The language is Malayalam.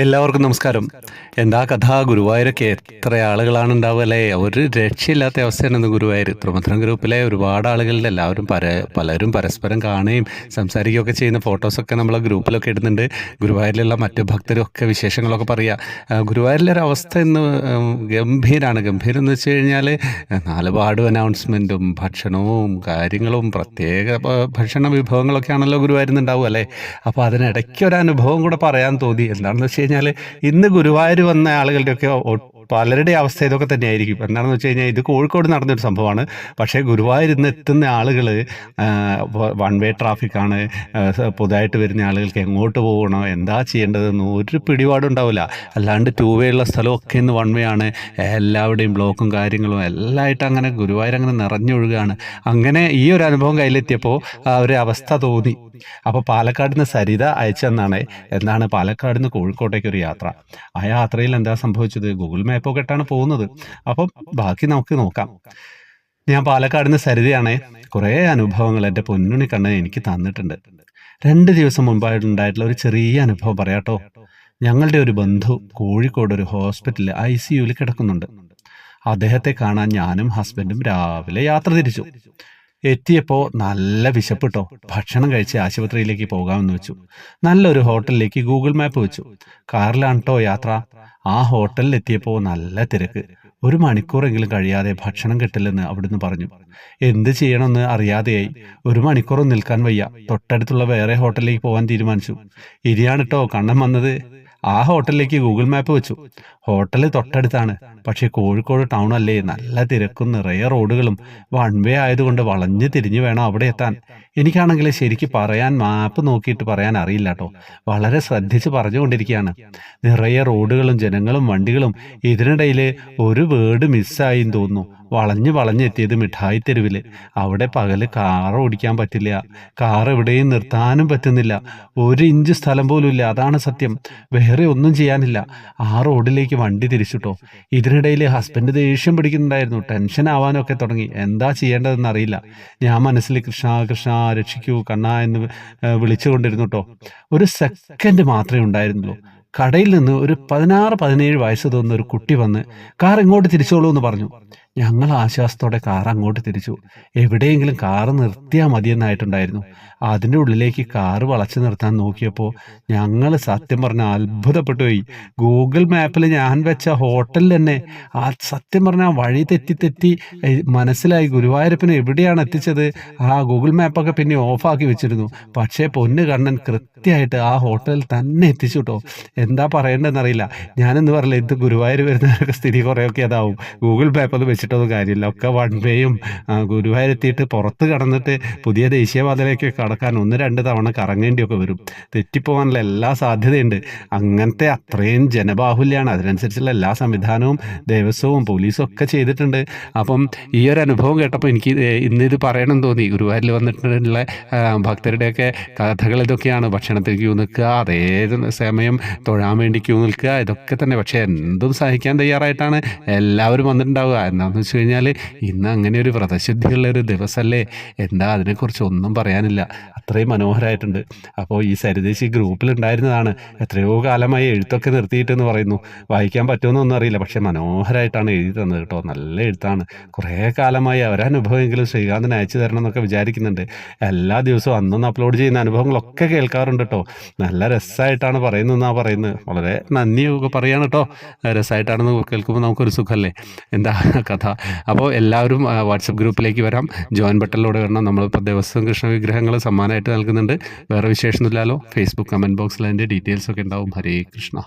എല്ലാവർക്കും നമസ്കാരം. എന്താ കഥ? ഗുരുവായൂരൊക്കെ എത്ര ആളുകളാണ് ഉണ്ടാവുക അല്ലേ ഒരു രക്ഷയില്ലാത്ത അവസ്ഥയാണ് ഗുരുവായൂർ. ത്രിമന്ത്രം ഗ്രൂപ്പിലെ ഒരുപാട് ആളുകളുടെ എല്ലാവരും പര പലരും പരസ്പരം കാണുകയും സംസാരിക്കുകയൊക്കെ ചെയ്യുന്ന ഫോട്ടോസൊക്കെ നമ്മളെ ഗ്രൂപ്പിലൊക്കെ ഇടുന്നുണ്ട്. ഗുരുവായൂരിലുള്ള മറ്റു ഭക്തരും ഒക്കെ വിശേഷങ്ങളൊക്കെ പറയുക ഗുരുവായൂരിലെ ഒരു അവസ്ഥ ഇന്ന് ഗംഭീരാണ്. ഗംഭീരം എന്ന് വെച്ച് കഴിഞ്ഞാൽ നാലുപാടും അനൗൺസ്മെന്റും ഭക്ഷണവും കാര്യങ്ങളും പ്രത്യേക ഭക്ഷണ വിഭവങ്ങളൊക്കെ ആണല്ലോ ഗുരുവായൂരിൽ നിന്ന് ഉണ്ടാവുക അല്ലേ? അപ്പോൾ അതിനിടയ്ക്ക് ഒരു അനുഭവം കൂടെ പറയാൻ തോന്നി. എന്താണെന്ന് കഴിഞ്ഞാൽ ഇന്ന് ഗുരുവായൂർ വന്ന ആളുകളുടെയൊക്കെ പലരുടെ അവസ്ഥ ഇതൊക്കെ തന്നെയായിരിക്കും. എന്താണെന്ന് വെച്ച് കഴിഞ്ഞാൽ ഇത് കോഴിക്കോട് നടന്നൊരു സംഭവമാണ്. പക്ഷേ ഗുരുവായൂർ ഇന്ന് എത്തുന്ന ആളുകൾ വൺ വേ ട്രാഫിക്കാണ്. പുതുതായിട്ട് വരുന്ന ആളുകൾക്ക് എങ്ങോട്ട് പോകണോ എന്താ ചെയ്യേണ്ടതെന്ന് ഒരു പിടിപാടും ഉണ്ടാവില്ല. അല്ലാണ്ട് ടൂ വേ ഉള്ള സ്ഥലമൊക്കെ ഇന്ന് വൺ വേ ആണ്. എല്ലാവരുടെയും ബ്ലോക്കും കാര്യങ്ങളും എല്ലായിട്ട് അങ്ങനെ ഗുരുവായൂർ അങ്ങനെ നിറഞ്ഞൊഴുകുകയാണ് അങ്ങനെ ഈ ഒരു അനുഭവം കയ്യിലെത്തിയപ്പോൾ ആ ഒരു അവസ്ഥ തോന്നി. അപ്പോൾ പാലക്കാട് നിന്ന് സരിത അയച്ചെന്നാണ്. എന്താണ്? പാലക്കാട് നിന്ന് കോഴിക്കോട്ടേക്ക് ഒരു യാത്ര. ആ യാത്രയിൽ എന്താ സംഭവിച്ചത്? ഗൂഗിൾ മാപ്പൊക്കെ ഇട്ടാണ് പോകുന്നത്. അപ്പം ബാക്കി നമുക്ക് നോക്കാം. ഞാൻ പാലക്കാട് നിന്ന് സരിതയാണേ. കുറേ അനുഭവങ്ങൾ എന്റെ പൊന്നുണി കണ്ണൻ എനിക്ക് തന്നിട്ടുണ്ട്. രണ്ട് ദിവസം മുമ്പായിട്ടുണ്ടായിട്ടുള്ള ഒരു ചെറിയ അനുഭവം പറയാട്ടോ. ഞങ്ങളുടെ ഒരു ബന്ധു കോഴിക്കോട് ഒരു ഹോസ്പിറ്റലിൽ ഐ സി കിടക്കുന്നുണ്ട്. അദ്ദേഹത്തെ കാണാൻ ഞാനും ഹസ്ബൻഡും രാവിലെ യാത്ര തിരിച്ചു. എത്തിയപ്പോൾ നല്ല വിശപ്പിട്ടോ. ഭക്ഷണം കഴിച്ച് ആശുപത്രിയിലേക്ക് പോകാമെന്ന് വെച്ചു. നല്ലൊരു ഹോട്ടലിലേക്ക് ഗൂഗിൾ മാപ്പ് വെച്ചു. കാറിലാണ് കേട്ടോ യാത്ര? ആ ഹോട്ടലിൽ എത്തിയപ്പോൾ നല്ല തിരക്ക്. ഒരു മണിക്കൂറെങ്കിലും കഴിയാതെ ഭക്ഷണം കിട്ടില്ലെന്ന് അവിടുന്ന് പറഞ്ഞു. എന്ത് ചെയ്യണമെന്ന് അറിയാതെയായി. ഒരു മണിക്കൂറും നിൽക്കാൻ വയ്യ. തൊട്ടടുത്തുള്ള വേറെ ഹോട്ടലിലേക്ക് പോകാൻ തീരുമാനിച്ചു. ഇരിയാണ് കേട്ടോ കണ്ണം വന്നത്? ആ ഹോട്ടലിലേക്ക് ഗൂഗിൾ മാപ്പ് വെച്ചു. ഹോട്ടൽ തൊട്ടടുത്താണ്. പക്ഷേ കോഴിക്കോട് ടൗൺ അല്ലേ നല്ല തിരക്കും നിറയെ റോഡുകളും വൺ വേ ആയതുകൊണ്ട് വളഞ്ഞു തിരിഞ്ഞു വേണം അവിടെ എത്താൻ. എനിക്കാണെങ്കിൽ ശരിക്ക് പറയാൻ മാപ്പ് നോക്കിയിട്ട് പറയാൻ അറിയില്ല കേട്ടോ. വളരെ ശ്രദ്ധിച്ച് പറഞ്ഞുകൊണ്ടിരിക്കുകയാണ്. നിറയെ റോഡുകളും ജനങ്ങളും വണ്ടികളും ഇതിനിടയിൽ ഒരു വേർഡ് മിസ്സായി തോന്നുന്നു. വളഞ്ഞ് വളഞ്ഞെത്തിയത് മിഠായി തെരുവിൽ അവിടെ പകൽ കാർ ഓടിക്കാൻ പറ്റില്ല. കാർ എവിടെയും നിർത്താനും പറ്റുന്നില്ല. ഒരു ഇഞ്ച് സ്ഥലം പോലും ഇല്ല. അതാണ് സത്യം. വേറെ ഒന്നും ചെയ്യാനില്ല. ആ റോഡിലേക്ക് വണ്ടി തിരിച്ചിട്ടോ. ഇതിനിടയിൽ ഹസ്ബൻഡ് ദേഷ്യം പിടിക്കുന്നുണ്ടായിരുന്നു. ടെൻഷൻ ആവാനൊക്കെ തുടങ്ങി. എന്താ ചെയ്യേണ്ടതെന്ന് അറിയില്ല. ഞാൻ മനസ്സിൽ കൃഷ്ണ കൃഷ്ണ രക്ഷിക്കൂ കണ്ണ എന്ന് വിളിച്ചുകൊണ്ടിരുന്നു കേട്ടോ ഒരു സെക്കൻഡ് മാത്രമേ ഉണ്ടായിരുന്നുള്ളൂ. കടയിൽ നിന്ന് ഒരു പതിനാറ് പതിനേഴ് വയസ്സ് തോന്നുന്ന ഒരു കുട്ടി വന്ന് കാർ ഇങ്ങോട്ട് തിരിച്ചോളൂ എന്ന് പറഞ്ഞു. ഞങ്ങൾ ആശ്വാസത്തോടെ കാർ അങ്ങോട്ട് തിരിച്ചു. എവിടെയെങ്കിലും കാർ നിർത്തിയാൽ മതിയെന്നായിട്ടുണ്ടായിരുന്നു. അതിന്റെ ഉള്ളിലേക്ക് കാർ വളച്ചു നിർത്താൻ നോക്കിയപ്പോൾ ഞങ്ങൾ സത്യം പറഞ്ഞാൽ അത്ഭുതപ്പെട്ടു പോയി ഗൂഗിൾ മാപ്പിൽ ഞാൻ വെച്ച ഹോട്ടലിൽ തന്നെ ആ സത്യം പറഞ്ഞാൽ വഴി തെറ്റി തെറ്റി മനസ്സിലായി ഗുരുവായൂരപ്പന് എവിടെയാണ് എത്തിച്ചത്? ആ ഗൂഗിൾ മാപ്പൊക്കെ പിന്നെ ഓഫാക്കി വെച്ചിരുന്നു. പക്ഷേ പൊന്ന് കണ്ണൻ കൃത്യമായിട്ട് ആ ഹോട്ടലിൽ തന്നെ എത്തിച്ചു കേട്ടോ. എന്താ പറയേണ്ടതെന്നറിയില്ല. ഞാനെന്ന് പറഞ്ഞില്ല ഇത് ഗുരുവായൂർ വരുന്നവരൊക്കെ സ്ഥിതി കുറേയൊക്കെ അതാവും. ഗൂഗിൾ മാപ്പൊന്നും വെച്ചിട്ടൊന്നും കാര്യമില്ല. ഒക്കെ വൺ വേയും ഗുരുവായൂരെത്തിയിട്ട് പുറത്ത് കടന്നിട്ട് പുതിയ ദേശീയപാതയിലേക്ക് കടക്കാൻ ഒന്ന് രണ്ട് തവണ കറങ്ങേണ്ടിയൊക്കെ വരും. തെറ്റിപ്പോകാനുള്ള എല്ലാ സാധ്യതയുണ്ട്. അങ്ങനത്തെ അത്രയും ജനബാഹുല്യമാണ് അതിനനുസരിച്ചുള്ള എല്ലാ സംവിധാനവും ദേവസ്വവും പോലീസും ഒക്കെ ചെയ്തിട്ടുണ്ട്. അപ്പം ഈ ഒരു അനുഭവം കേട്ടപ്പോൾ എനിക്ക് ഇന്ന് ഇത് പറയണം തോന്നി. ഗുരുവായൂരിൽ വന്നിട്ടുള്ള ഭക്തരുടെയൊക്കെ കഥകൾ ഇതൊക്കെയാണ്. ഭക്ഷണത്തിന് ക്യൂ നിൽക്കുക അതേ സമയം തൊഴാൻ വേണ്ടി ക്യൂ നിൽക്കുക ഇതൊക്കെ തന്നെ. പക്ഷേ എന്തും സഹിക്കാൻ തയ്യാറായിട്ടാണ് എല്ലാവരും വന്നിട്ടുണ്ടാവുക. എന്താണെന്ന് വെച്ച് കഴിഞ്ഞാൽ ഇന്ന് അങ്ങനെ ഒരു വ്രതശുദ്ധിയുള്ള ഒരു ദിവസമല്ലേ എന്താ അതിനെക്കുറിച്ച് ഒന്നും പറയാനില്ല. അത്രയും മനോഹരമായിട്ടുണ്ട് അപ്പോൾ ഈ സരിദേശി ഗ്രൂപ്പിൽ ഉണ്ടായിരുന്നതാണ്. എത്രയോ കാലമായി എഴുത്തൊക്കെ നിർത്തിയിട്ടെന്ന് പറയുന്നു. വായിക്കാൻ പറ്റുമെന്നൊന്നും അറിയില്ല. പക്ഷേ മനോഹരമായിട്ടാണ് എഴുതി തന്നത് കേട്ടോ. നല്ല എഴുത്താണ്. കുറേ കാലമായി അവരനുഭവമെങ്കിലും ശ്രീകാന്തിന് അയച്ചു തരണം എന്നൊക്കെ വിചാരിക്കുന്നുണ്ട്. എല്ലാ ദിവസവും അന്നൊന്ന് അപ്ലോഡ് ചെയ്യുന്ന അനുഭവങ്ങളൊക്കെ കേൾക്കാറുണ്ട് കേട്ടോ. നല്ല രസമായിട്ടാണ് പറയുന്നതെന്നാണ് പറയുന്നത്. വളരെ നന്ദിയൊക്കെ പറയാണ് കേട്ടോ. രസമായിട്ടാണെന്ന് കേൾക്കുമ്പോൾ നമുക്കൊരു സുഖമല്ലേ? എന്താ കഥ? അപ്പോൾ എല്ലാവരും വാട്സപ്പ് ഗ്രൂപ്പിലേക്ക് വരാം. ജോയിൻ ബട്ടണിലൂടെ വരണം. നമ്മളിപ്പോൾ ദേവസ്വം കൃഷ്ണ വിഗ്രഹങ്ങൾ സമ്മാനമായിട്ട് നൽകുന്നുണ്ട്. വേറെ വിശേഷമൊന്നുമില്ലല്ലോ. ഫേസ്ബുക്ക് കമന്റ് ബോക്സിൽ അതിന്റെ ഡീറ്റെയിൽസ് ഒക്കെ ഉണ്ടാവും. ഹരേ കൃഷ്ണ.